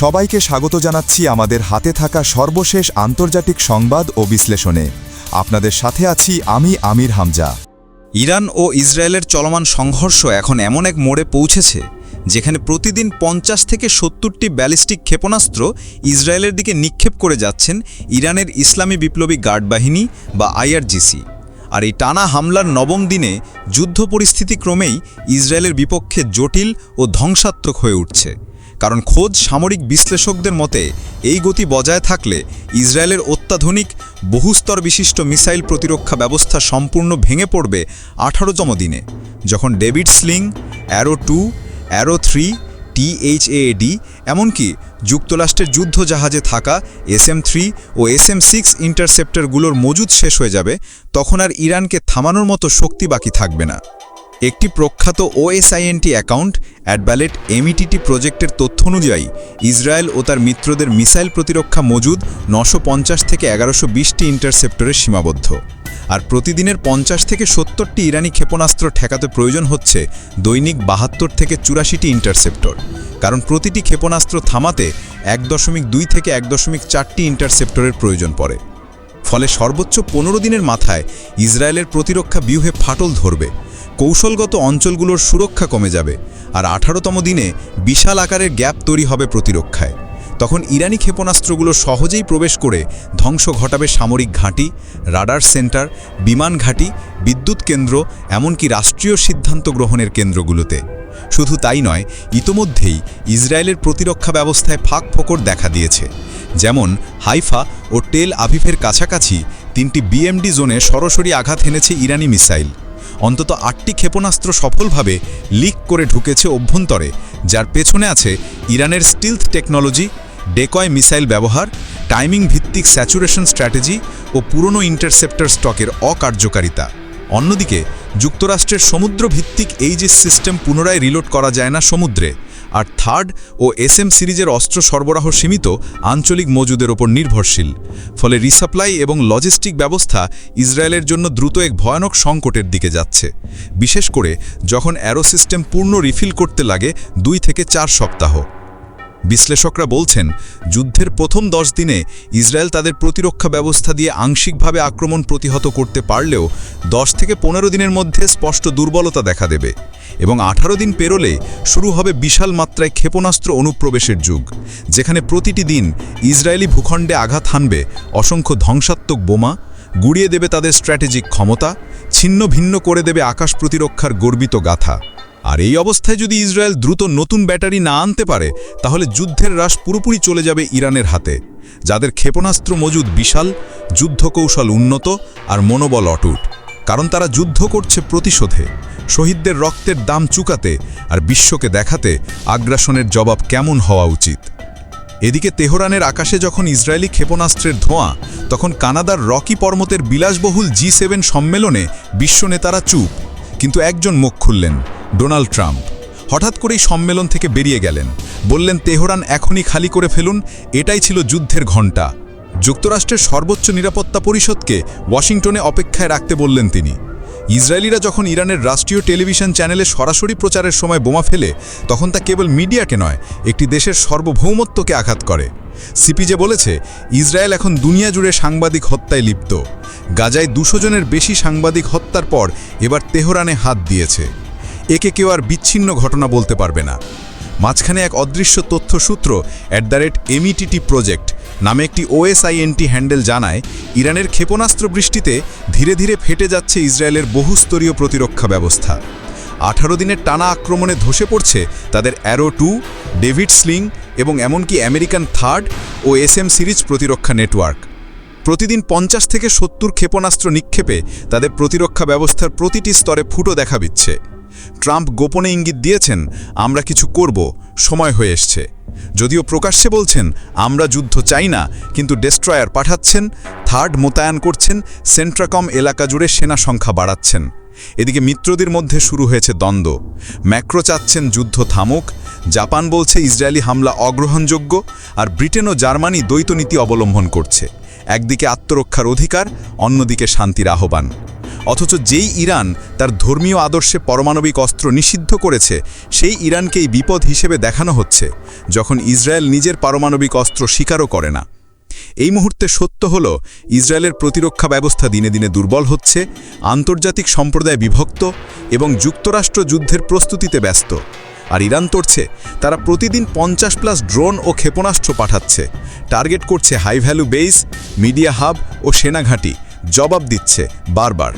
সবাইকে স্বাগত জানাচ্ছি আমাদের হাতে থাকা সর্বশেষ আন্তর্জাতিক সংবাদ ও বিশ্লেষণে। আপনাদের সাথে আছি আমি আমির হামজা। ইরান ও ইসরায়েলের চলমান সংঘর্ষ এখন এমন এক মোড়ে পৌঁছেছে, যেখানে প্রতিদিন পঞ্চাশ থেকে সত্তরটি ব্যালিস্টিক ক্ষেপণাস্ত্র ইসরায়েলের দিকে নিক্ষেপ করে যাচ্ছেন ইরানের ইসলামী বিপ্লবী গার্ড বাহিনী বা আইআরজিসি। আর এই টানা হামলার নবম দিনে যুদ্ধ পরিস্থিতি ক্রমেই ইসরায়েলের বিপক্ষে জটিল ও ধ্বংসাত্মক হয়ে উঠছে। কারণ খোদ সামরিক বিশ্লেষকদের মতে, এই গতি বজায় থাকলে ইসরায়েলের অত্যাধুনিক, বহুস্তর বিশিষ্ট মিসাইল প্রতিরক্ষা ব্যবস্থা সম্পূর্ণ ভেঙে পড়বে আঠারোতম দিনে, যখন David Sling, Arrow two, Arrow three THAAD এমনকি যুক্তরাষ্ট্রের যুদ্ধ জাহাজে থাকা এস এম থ্রি ও এস এম সিক্স ইন্টারসেপ্টরগুলোর মজুদ শেষ হয়ে যাবে, তখন আর ইরানকে থামানোর মতো শক্তি বাকি থাকবে না। একটি প্রখ্যাত ওএসআইএনটি অ্যাকাউন্ট অ্যাডব্যালেট এমইটিটি প্রজেক্টের তথ্য অনুযায়ী ইসরায়েল ও তার মিত্রদের মিসাইল প্রতিরক্ষা মজুদ নশো থেকে এগারোশো বিশটি ইন্টারসেপ্টরে সীমাবদ্ধ। আর প্রতিদিনের পঞ্চাশ থেকে সত্তরটি ইরানি ক্ষেপণাস্ত্র ঠেকাতে প্রয়োজন হচ্ছে দৈনিক বাহাত্তর থেকে চুরাশিটি ইন্টারসেপ্টর। কারণ প্রতিটি ক্ষেপণাস্ত্র থামাতে এক দশমিক দুই থেকে এক দশমিক চারটি ইন্টারসেপ্টরের প্রয়োজন পড়ে। ফলে সর্বোচ্চ পনেরো দিনের মাথায় ইসরায়েলের প্রতিরক্ষা ব্যূহে ফাটল ধরবে। কৌশলগত অঞ্চলগুলোর সুরক্ষা কমে যাবে আর আঠারোতম দিনে বিশাল আকারের গ্যাপ তৈরি হবে প্রতিরক্ষায়। তখন ইরানি ক্ষেপণাস্ত্রগুলো সহজেই প্রবেশ করে ধ্বংস ঘটাবে সামরিক ঘাঁটি, রাডার সেন্টার, বিমান ঘাঁটি, বিদ্যুৎ কেন্দ্র, এমনকি রাষ্ট্রীয় সিদ্ধান্ত গ্রহণের কেন্দ্রগুলোতে। শুধু তাই নয়, ইতোমধ্যেই ইসরায়েলের প্রতিরক্ষা ব্যবস্থায় ফাঁক ফোকর দেখা দিয়েছে। যেমন হাইফা ও টেল আভিফের কাছাকাছি তিনটি বিএমডি জোনে সরাসরি আঘাত এনেছে ইরানি মিসাইল। অন্তত আটটি ক্ষেপণাস্ত্র সফলভাবে লিক করে ঢুকেছে অভ্যন্তরে, যার পেছনে আছে ইরানের স্টিলথ টেকনোলজি, ডেকয় মিসাইল ব্যবহার, টাইমিং ভিত্তিক স্যাচুরেশন স্ট্র্যাটেজি ও পুরনো ইন্টারসেপ্টর স্টকের অকার্যকারিতা। অন্যদিকে, যুক্তরাষ্ট্রের সমুদ্রভিত্তিক এই যে সিস্টেম পুনরায় রিলোড করা যায় না সমুদ্রে। আর থার্ড ও এসএম সিরিজের অস্ত্র সরবরাহ সীমিত, আঞ্চলিক মজুদের ওপর নির্ভরশীল। ফলে রিসাপ্লাই এবং লজিস্টিক ব্যবস্থা ইসরায়েলের জন্য দ্রুত এক ভয়ানক সংকটের দিকে যাচ্ছে। বিশেষ করে যখন অ্যারো সিস্টেম পূর্ণ রিফিল করতে লাগে দুই থেকে চার সপ্তাহ। বিশ্লেষকরা বলছেন, যুদ্ধের প্রথম দশ দিনে ইসরায়েল তাদের প্রতিরক্ষা ব্যবস্থা দিয়ে আংশিকভাবে আক্রমণ প্রতিহত করতে পারলেও দশ থেকে পনেরো দিনের মধ্যে স্পষ্ট দুর্বলতা দেখা দেবে এবং আঠারো দিন পেরোলে শুরু হবে বিশাল মাত্রায় ক্ষেপণাস্ত্র অনুপ্রবেশের যুগ, যেখানে প্রতিটি দিন ইসরায়েলি ভূখণ্ডে আঘাত হানবে অসংখ্য ধ্বংসাত্মক বোমা, গুড়িয়ে দেবে তাদের স্ট্র্যাটেজিক ক্ষমতা, ছিন্ন ভিন্ন করে দেবে আকাশ প্রতিরক্ষার গর্বিত গাথা। আর এই অবস্থায় যদি ইসরায়েল দ্রুত নতুন ব্যাটারি না আনতে পারে, তাহলে যুদ্ধের হ্রাস পুরোপুরি চলে যাবে ইরানের হাতে। যাদের ক্ষেপণাস্ত্র মজুদ বিশাল যুদ্ধ কৌশল উন্নত আর মনোবল অটুট। কারণ তারা যুদ্ধ করছে প্রতিশোধে। শহীদদের রক্তের দাম চুকাতে আর বিশ্বকে দেখাতে আগ্রাসনের জবাব কেমন হওয়া উচিত? এদিকে তেহরানের আকাশে যখন ইসরায়েলি ক্ষেপণাস্ত্রের ধোঁয়া, তখন কানাডার রকি পর্বতের বিলাসবহুল জি সেভেন সম্মেলনে বিশ্ব নেতারা চুপ। কিন্তু একজন মুখ খুললেন, ডোনাল্ড ট্রাম্প। হঠাৎ করেই সম্মেলন থেকে বেরিয়ে গেলেন। বললেন, তেহরান এখনই খালি করে ফেলুন, এটাই ছিল যুদ্ধের ঘণ্টা। যুক্তরাষ্ট্রের সর্বোচ্চ নিরাপত্তা পরিষদকে ওয়াশিংটনে অপেক্ষায় রাখতে বললেন তিনি। ইসরায়েলিরা যখন ইরানের রাষ্ট্রীয় টেলিভিশন চ্যানেলে সরাসরি প্রচারের সময় বোমা ফেলে, তখন তা কেবল মিডিয়াকে নয়, একটি দেশের সার্বভৌমত্বকে আঘাত করে। সিপিজে বলেছে, ইসরায়েল এখন দুনিয়া জুড়ে সাংবাদিক হত্যায় লিপ্ত। গাজায় দুশো জনের বেশি সাংবাদিক হত্যার পর এবার তেহরানে হাত দিয়েছে। একে কেউ আর বিচ্ছিন্ন ঘটনা বলতে পারবে না। মাঝখানে এক অদৃশ্য তথ্যসূত্র at the rate METT project নামে একটি ওএসআইএনটি হ্যান্ডেল জানায়, ইরানের ক্ষেপণাস্ত্র বৃষ্টিতে ধীরে ধীরে ফেটে যাচ্ছে ইসরায়েলের বহুস্তরীয় প্রতিরক্ষা ব্যবস্থা। আঠারো দিনের টানা আক্রমণে ধসে পড়ছে তাদের অ্যারো টু ডেভিড স্লিং এবং এমনকি আমেরিকান থার্ড ও এসএম সিরিজ প্রতিরক্ষা নেটওয়ার্ক প্রতিদিন পঞ্চাশ থেকে সত্তর ক্ষেপণাস্ত্র নিক্ষেপে তাদের প্রতিরক্ষা ব্যবস্থার প্রতিটি স্তরে ফুটো দেখা দিচ্ছে। ট্রাম্প গোপনে ইঙ্গিত দিয়েছেন, আমরা কিছু করব, সময় হয়ে এসছে। যদিও প্রকাশ্যে বলছেন, আমরা যুদ্ধ চাই না, কিন্তু ডেস্ট্রয়ার পাঠাচ্ছেন, থার্ড মোতায়েন করছেন, সেন্ট্রাকম এলাকা জুড়ে সেনা সংখ্যা বাড়াচ্ছেন। এদিকে মিত্রদের মধ্যে শুরু হয়েছে দ্বন্দ্ব। ম্যাক্রো চাচ্ছেন যুদ্ধ থামুক, জাপান বলছে ইসরায়েলি হামলা অগ্রহণযোগ্য, আর ব্রিটেন ও জার্মানি দ্বৈত নীতি অবলম্বন করছে। একদিকে আত্মরক্ষার অধিকার, অন্যদিকে শান্তির আহ্বান। অথচ যেই ইরান তার ধর্মীয় আদর্শে পারমাণবিক অস্ত্র নিষিদ্ধ করেছে, সেই ইরানকেই বিপদ হিসেবে দেখানো হচ্ছে, যখন ইসরায়েল নিজের পারমাণবিক অস্ত্র স্বীকারও করে না। এই মুহূর্তে সত্য হল, ইসরায়েলের প্রতিরক্ষা ব্যবস্থা দিনে দিনে দুর্বল হচ্ছে, আন্তর্জাতিক সম্প্রদায় বিভক্ত এবং যুক্তরাষ্ট্র যুদ্ধের প্রস্তুতিতে ব্যস্ত। আর ইরান তরছে তারা প্রতিদিন পঞ্চাশ প্লাস ড্রোন ও ক্ষেপণাস্ত্র পাঠাচ্ছে। টার্গেট করছে high value base media hub ও সেনাঘাঁটি। জবাব দিচ্ছে বারবার।